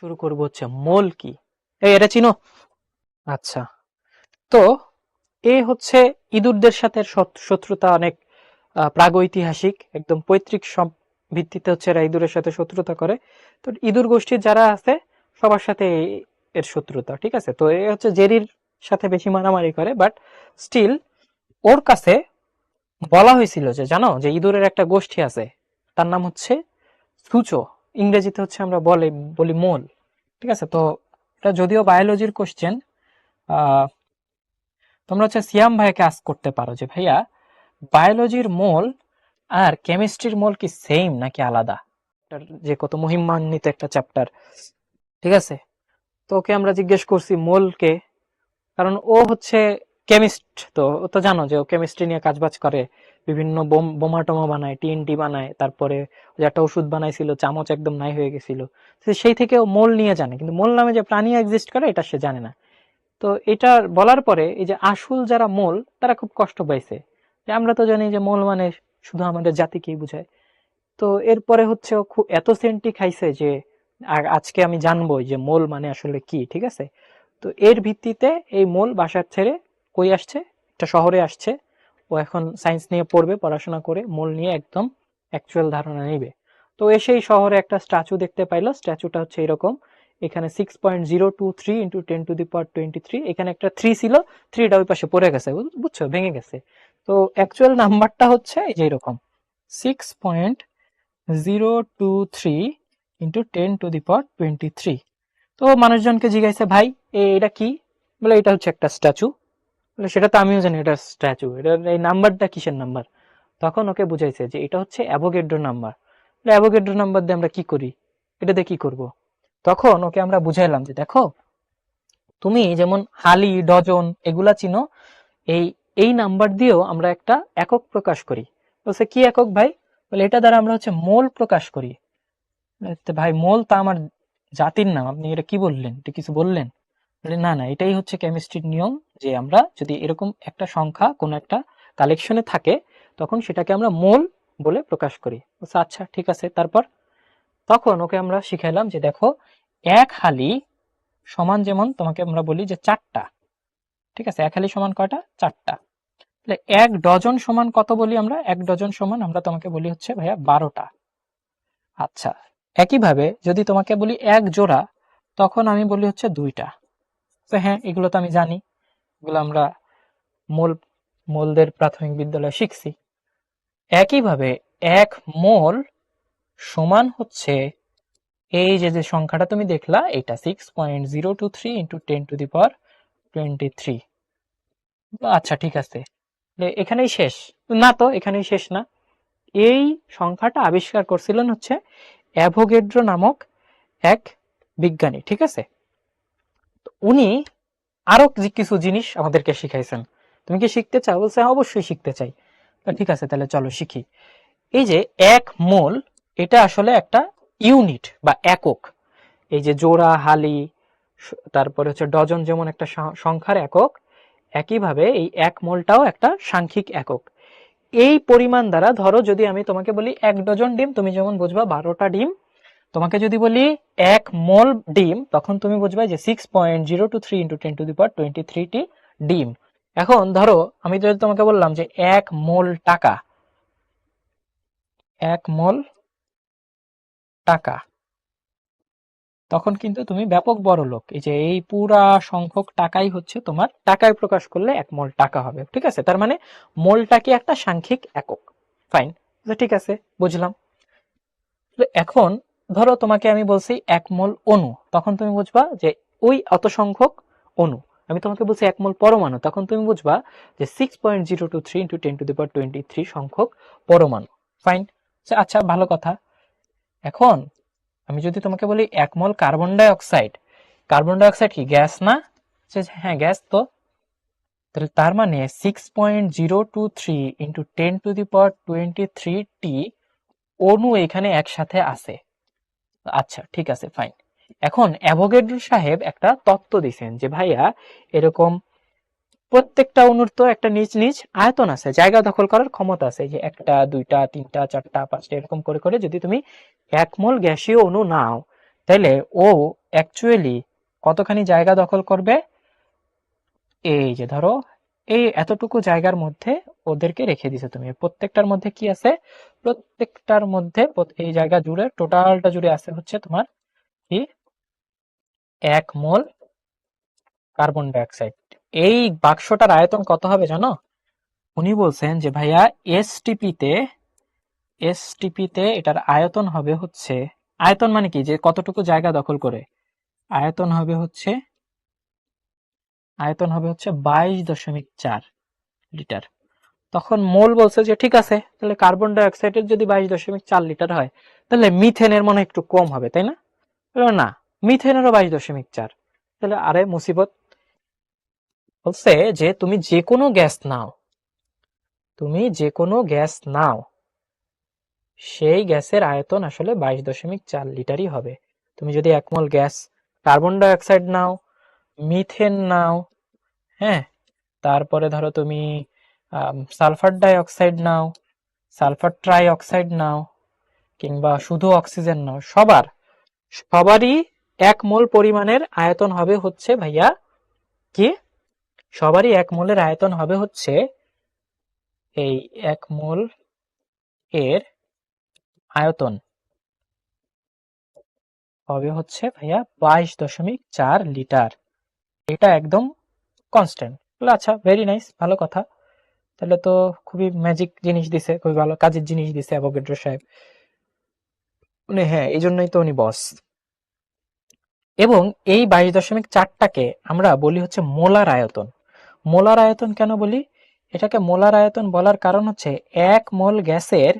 শুরু করব হচ্ছে মোল কি? এই এটা চিনো? আচ্ছা। তো এ হচ্ছে ইঁদুরদের সাথে শত্রুতা অনেক প্রাগৈতিহাসিক, একদম পৈতৃক সব ভিত্তিতে হচ্ছে এরা ইঁদুরের সাথে শত্রুতা করে। তো ইঁদুর গোষ্ঠীর যারা আছে, সবার সাথে এর শত্রুতা, ঠিক আছে? তো এ হচ্ছে জেরির সাথে বেশি মারামারি করে, বাট স্টিল ওর কাছে বলা হয়েছিল যে, জানো, যে ইঁদুরের একটা গোষ্ঠী আছে, তার নাম হচ্ছে সুচো। ইংরেজিতে হচ্ছে আমরা বলে, বলি মোল, ঠিক আছে? তো এটা যদিও বায়োলজির কোশ্চেন তোমরা হচ্ছে সিয়াম ভাইকে আস করতে পারো যে, ভাইয়া বায়োলজির মোল আর কেমিস্ট্রির মোল কি সেম নাকি আলাদা? যে কত মহিমান্বিত একটা চ্যাপ্টার ঠিক আছে? তো ওকে আমরা জিজ্ঞেস করছি মোলকে, কারণ ও হচ্ছে কেমিস্ট তো ও তো জানো যে ও কেমিস্ট্রি নিয়ে কাজবাজ করে। বিভিন্ন বোম টোমা বানায়, টিএনটি বানায়, তারপরে একটা ওষুধ বানাইছিল, চামচ একদম নাই হয়ে গেছিল। সেই থেকে মোল নিয়ে জানে, কিন্তু মোল নামে যে প্রাণী এক্সিস্ট করে, এটা সে জানে না। তো এটা বলার পরে এই যে আসল যারা মোল, তারা খুব কষ্ট পাইছে। যে আমরা তো জানি যে মোল মানে শুধু আমাদের জাতিকেই বোঝায়। তো এরপরে হচ্ছে খুব এত সেন্টি খাইছে যে আজকে আমি জানব যে মোল মানে আসলে কি, ঠিক আছে? তো এর ভিত্তিতে এই মোল বাসার ছেড়ে কই আসছে? একটা শহরে আসছে। ও এখন সায়েন্স নিয়ে পড়বে, পড়াশোনা করে মোল নিয়ে একদম অ্যাকচুয়াল ধারণা নিবে। তো এসে এই শহরে একটা স্ট্যাচু দেখতে পাইলো। স্ট্যাচুটা হচ্ছে এরকম। এখানে six point zero two three into ten to the power twenty three এখানে একটা থ্রি ছিল থ্রিটা ওই পাশে পড়ে গেছে, বুঝ- বুঝছ? ভেঙে গেছে। তো অ্যাকচুয়াল নাম্বারটা হচ্ছে এই যে এরকম। Six point zero two three into ten to the power twenty three তো মানুষজনকে জিজ্ঞাসা, ভাই এটা কি? বলে, এটা হচ্ছে একটা স্ট্যাচু সেটা তো আমিও জানি এটা স্ট্যাচু এটা এই নাম্বারটা কিসের নাম্বার তখন ওকে বুঝাইছে যে এটা হচ্ছে অ্যাভোগেড্রো নাম্বার অ্যাভোগেড্রো নাম্বার দিয়ে আমরা কি করি? এটা দিয়ে কি করব? তখন ওকে আমরা বুঝাইলাম যে দেখো তুমি যেমন হালি ডজন এগুলা চিনো এই এই নাম্বার দিয়েও আমরা একটা একক প্রকাশ করি। বলছে কি একক ভাই? বলে এটা দ্বারা আমরা হচ্ছে মোল প্রকাশ করি। ভাই মোল তা আমার জাতির নাম আপনি এটা কি বললেন? এটা কিছু বললেন? বলে, না না, এটাই হচ্ছে কেমিস্ট্রির নিয়ম যে আমরা যদি এরকম একটা সংখ্যা কোনো একটা কালেকশনে থাকে, তখন সেটাকে আমরা মোল বলে প্রকাশ করি। আচ্ছা ঠিক আছে। তারপর তখন ওকে আমরা শিখাইলাম যে, দেখো, এক হালি সমান যেমন তোমাকে আমরা বলি যে চারটা। ঠিক আছে, এক হালি সমান কয়টা? চারটা। তাহলে এক ডজন সমান কত বলি আমরা? এক ডজন সমান আমরা তোমাকে বলি হচ্ছে ভাইয়া বারোটা। আচ্ছা একইভাবে যদি তোমাকে বলি এক জোড়া, তখন আমি বলি হচ্ছে দুইটা। তো হ্যাঁ এগুলো তো আমি জানি। এগুলো আমরা মোল, মোলদের প্রাথমিক বিদ্যালয়ে শিখছি। একইভাবে এক মোল সমান হচ্ছে এই যে যে সংখ্যাটা তুমি দেখলা, এটা six point zero two three into ten to the power twenty three আচ্ছা ঠিক আছে। এখানেই শেষ। না তো, এখানেই শেষ না। এই সংখ্যাটা আবিষ্কার করছিলেন হচ্ছে অ্যাভোগেড্রো নামক এক বিজ্ঞানী, ঠিক আছে? উনি আরও কিছু জিনিস আমাদেরকে শিখাইছেন। তুমি কি শিখতে চাও? বলছে "হ্যাঁ, অবশ্যই শিখতে চাই। ঠিক আছে তাহলে চলো শিখি। এই যে এক মোল এটা আসলে একটা ইউনিট বা একক। এই যে জোড়া হালি তারপরে হচ্ছে ডজন যেমন একটা সংখ্যার একক একইভাবে এই এক মোলটাও একটা সাংখ্যিক একক। এই পরিমাণ দ্বারা ধরো যদি আমি তোমাকে বলি এক ডজন ডিম তুমি যেমন বুঝবা বারোটা ডিম তোমাকে যদি বলি এক মোল ডিম, তখন তুমি বুঝবে যে six point zero two three into ten to the power twenty thirty ডিম। এখন ধরো, আমি যদি তোমাকে বললাম যে এক মোল টাকা, এক মোল টাকা, তখন কিন্তু তুমি ব্যাপক বড় লোক। এই যে এই পুরা সংখ্যক টাকাই হচ্ছে তোমার টাকায় প্রকাশ করলে এক মোল টাকা হবে, ঠিক আছে? তার মানে মোলটা কি একটা সাংখ্যিক একক। ফাইন ঠিক আছে, বুঝলাম। এখন ধরো তোমাকে আমি বলছি এক মোল অণু, তখন তুমি বুঝবা যে ওই অত সংখ্যক অণু, আমি তোমাকে বলছি এক মোল পরমাণু, তখন তুমি বুঝবা যে six point zero two three into ten to the power twenty three সংখ্যক পরমাণু। ফাইন আচ্ছা ভালো কথা। এখন আমি যদি তোমাকে বলি এক mole carbon dioxide carbon dioxide কি, গ্যাস না? হ্যাঁ গ্যাস তো। তাহলে তার মানে six point zero two three into ten to the power twenty three টি অণু এখানে একসাথে আছে। আচ্ছা ঠিক আছে ফাইন এখন অ্যাভোগেড্রো সাহেব একটা তত্ত্ব দিছেন যে, ভাইয়া, এরকম প্রত্যেকটা অণুর তো একটা নিজ নিজ আয়তন আছে, জায়গা দখল করার ক্ষমতা আছে, যে একটা, দুইটা, তিনটা, চারটা, পাঁচটা, এরকম করে করে যদি তুমি এক মোল গ্যাসীয় অণু নাও, তাহলে ও অ্যাকচুয়ালি কতখানি জায়গা দখল করবে? এই যে ধরো এই এতটুকু জায়গার মধ্যে ওদেরকে রেখে দিছো তুমি। প্রত্যেকটার মধ্যে কি আছে? প্রত্যেকটার মধ্যে এই জায়গা জুড়ে, টোটালটা জুড়ে আছে হচ্ছে তোমার কি? এক মোল কার্বন ডাইঅক্সাইড। এই বাক্সটার আয়তন কত হবে জানো? উনি বলছেন যে ভাইয়া এসটিপি তে এসটিপি তে এটার আয়তন হবে হচ্ছে, আয়তন মানে কি? যে কতটুকু জায়গা দখল করে, আয়তন হবে হচ্ছে আয়তন হবে হচ্ছে বাইশ দশমিক চার লিটার। তখন মোল বলছে যে, ঠিক আছে, তাহলে কার্বন ডাই অক্সাইডের যদি বাইশ দশমিক চার লিটার হয়, তাহলে মিথেনের মনে একটু কম হবে, তাই না? না, মিথেনেরও বাইশ দশমিক চার। তাহলে আরে মুসিবত। বলছে যে, তুমি যে কোনো গ্যাস নাও, তুমি যে কোনো গ্যাস নাও, সেই গ্যাসের আয়তন আসলে বাইশ দশমিক চার লিটারই হবে। তুমি যদি একমল গ্যাস কার্বন ডাই অক্সাইড নাও মিথেন নাও হ্যাঁ? তারপরে ধরো তুমি সালফার ডাই অক্সাইড নাও, সালফার ট্রাই অক্সাইড নাও, কিংবা শুধু অক্সিজেন নাও, সবার, সবারই এক মোল পরিমাণের আয়তন হবে হচ্ছে ভাইয়া কি? সবারই এক মোলের আয়তন হবে হচ্ছে এই এক মোল এর আয়তন হবে হচ্ছে ভাইয়া বাইশ দশমিক চার লিটার। এটা একদম কনস্ট্যান্ট বলে আচ্ছা ভেরি নাইস ভালো কথা। তাহলে তো খুবই ম্যাজিক জিনিস দিছে, খুবই ভালো কাজের জিনিস দিছে অ্যাভোগেড্রো সাহেব। উনি হ্যাঁ এই জন্যই তো উনি বস এবং এই বাইশ দশমিক চারটাকে আমরা বলি হচ্ছে মোলার আয়তন। মোলার আয়তন কেন বলি? এটাকে মোলার আয়তন বলার কারণ হচ্ছে এক মোল গ্যাসের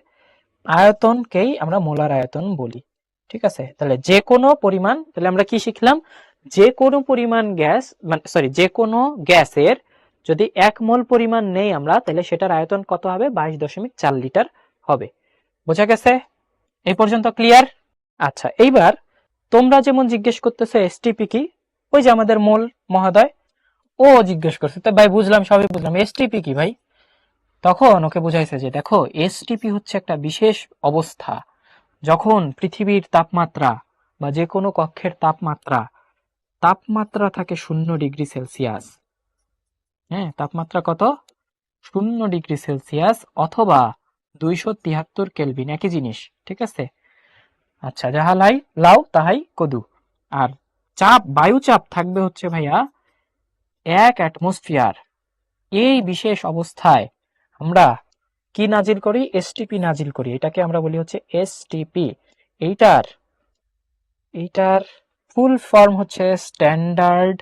আয়তনকেই আমরা মোলার আয়তন বলি। ঠিক আছে? তাহলে যে কোনো পরিমাণ, তাহলে আমরা কি শিখলাম? যে কোনো পরিমাণ গ্যাস মানে সরি যে কোনো গ্যাসের যদি এক মোল পরিমাণ নেই আমরা, তাহলে সেটার আয়তন কত হবে? বাইশ দশমিক চার লিটার হবে। বোঝা গেছে? এই পর্যন্ত ক্লিয়ার আচ্ছা এইবার তোমরা যেমন জিজ্ঞেস করতেছো এসটিপি কি? ওই যে আমাদের মোল মহোদয়, ও জিজ্ঞেস করছে। তো ভাই, বুঝলাম, সবই বুঝলাম। এসটিপি কি ভাই? তখন ওকে বুঝাইছে যে, দেখো এসটিপি হচ্ছে একটা বিশেষ অবস্থা। যখন পৃথিবীর তাপমাত্রা বা যে কোনো কক্ষের তাপমাত্রা তাপমাত্রা থাকে শূন্য ডিগ্রি সেলসিয়াস। হ্যাঁ তাপমাত্রা কত? শূন্য ডিগ্রি সেলসিয়াস অথবা দুইশো তিয়াত্তর কেলভিন, একই জিনিস, ঠিক আছে? আচ্ছা যাহা লাই লাও তাহাই কদু। আর চাপ বায়ু চাপ থাকবে হচ্ছে ভাইয়া এক অ্যাটমসফিয়ার। এই বিশেষ অবস্থায় আমরা কি নাজিল করি? এসটিপি নাজিল করি। এটাকে আমরা বলি হচ্ছে এসটিপি এইটার এইটার ফুল ফর্ম হচ্ছে standard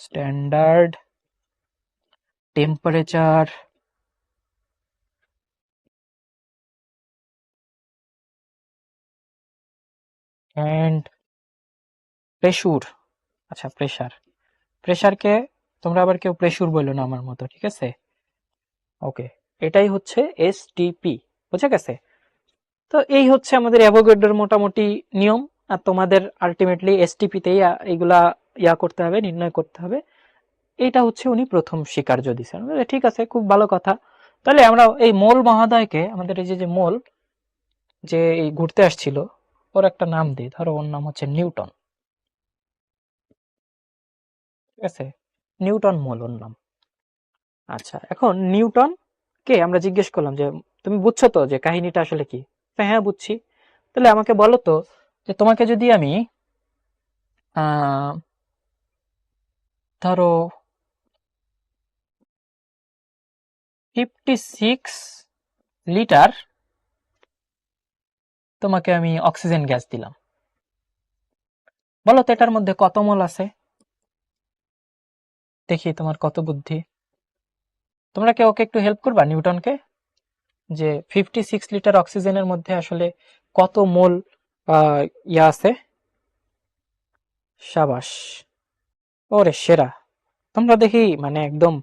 standard, temperature and pressure আচ্ছা প্রেশার প্রেশারকে তোমরা আবার কেউ প্রেশুর বলল না আমার মতো, ঠিক আছে? ওকে এটাই হচ্ছে এসটিপি বুঝে গেছে? তো এই হচ্ছে আমাদের অ্যাভোগাড্রোর মোটামুটি নিয়ম। তোমাদের আলটিমেটলি এসটিপিতেই এইগুলা ইয়া করতে হবে, নির্ণয় করতে হবে। এইটা হচ্ছে উনি প্রথম স্বীকার্য দিচ্ছেন ঠিক আছে, খুব ভালো কথা। তাহলে আমরা এই মোল মহোদয়কে, আমাদের এই যে মোল যে এই ঘুরতে আসছিল, ওর একটা নাম দিই। ধরো ওর নাম হচ্ছে নিউটন। ঠিক আছে? নিউটন মোল ওর নাম। আচ্ছা এখন নিউটন কে? আমরা জিজ্ঞেস করলাম যে, তুমি বুঝছ তো যে কাহিনীটা আসলে কি? হ্যাঁ বুঝছি। তাহলে আমাকে বলো তো যে তোমাকে যদি আমি ধরো ফিফটি সিক্স লিটার তোমাকে আমি অক্সিজেন গ্যাস দিলাম। বলো তো এটার মধ্যে কত মোল আছে? দেখি তোমার কত বুদ্ধি। তোমরা কি ওকে একটু হেল্প করবা নিউটনকে? যে ফিফটি সিক্স লিটার অক্সিজেনের মধ্যে আসলে কত মোল ইয়া আছে? সাবাস। ওরে সেরা। তোমরা দেখি মানে একদম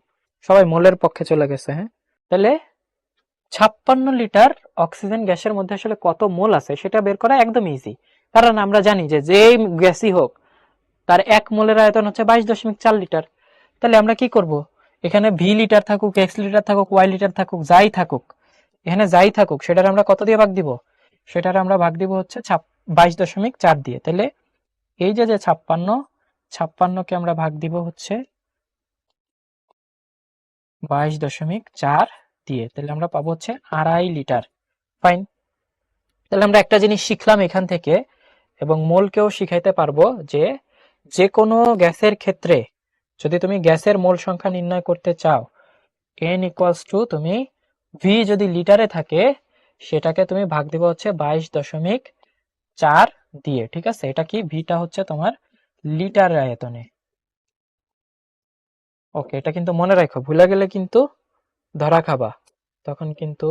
সবাই মোলের পক্ষে চলে গেছে হ্যাঁ? তাহলে ছাপ্পান্ন লিটার অক্সিজেন গ্যাসের মধ্যে আসলে কত মোল আছে সেটা বের করা একদম ইজি কারণ আমরা জানি যে যেই গ্যাসই হোক, তার এক মোলের আয়তন হচ্ছে বাইশ দশমিক চার লিটার। তাহলে আমরা কি করব? এখানে ভি লিটার থাকুক এক্স লিটার থাকুক ওয়াই লিটার থাকুক, যাই থাকুক, এখানে যাই থাকুক, সেটার আমরা কত দিয়ে ভাগ দিব? সেটার আমরা ভাগ দিব হচ্ছে বাইশ দশমিক চার দিয়ে। তাহলে এই যে যে ছাপ্পান্ন, ছাপ্পান্নকে আমরা ভাগ দিব হচ্ছে বাইশ দশমিক চার দিয়ে। তাহলে আমরা পাবো হচ্ছে আড়াই লিটার। ফাইন তাহলে আমরা একটা জিনিস শিখলাম এখান থেকে এবং মোলকেও শিখাইতে পারব যে যে কোনো গ্যাসের ক্ষেত্রে যদি তুমি গ্যাসের মোল সংখ্যা নির্ণয় করতে চাও এন ইকুয়ালস টু তুমি ভি যদি লিটারে থাকে, সেটাকে তুমি ভাগ দিবে হচ্ছে বাইশ দশমিক চার দিয়ে, ঠিক আছে? এটা কি? ভিটা হচ্ছে তোমার লিটার আয়তনে। ওকে এটা কিন্তু মনে রাখো, ভুলে গেলে কিন্তু ধরা খাবা। তখন কিন্তু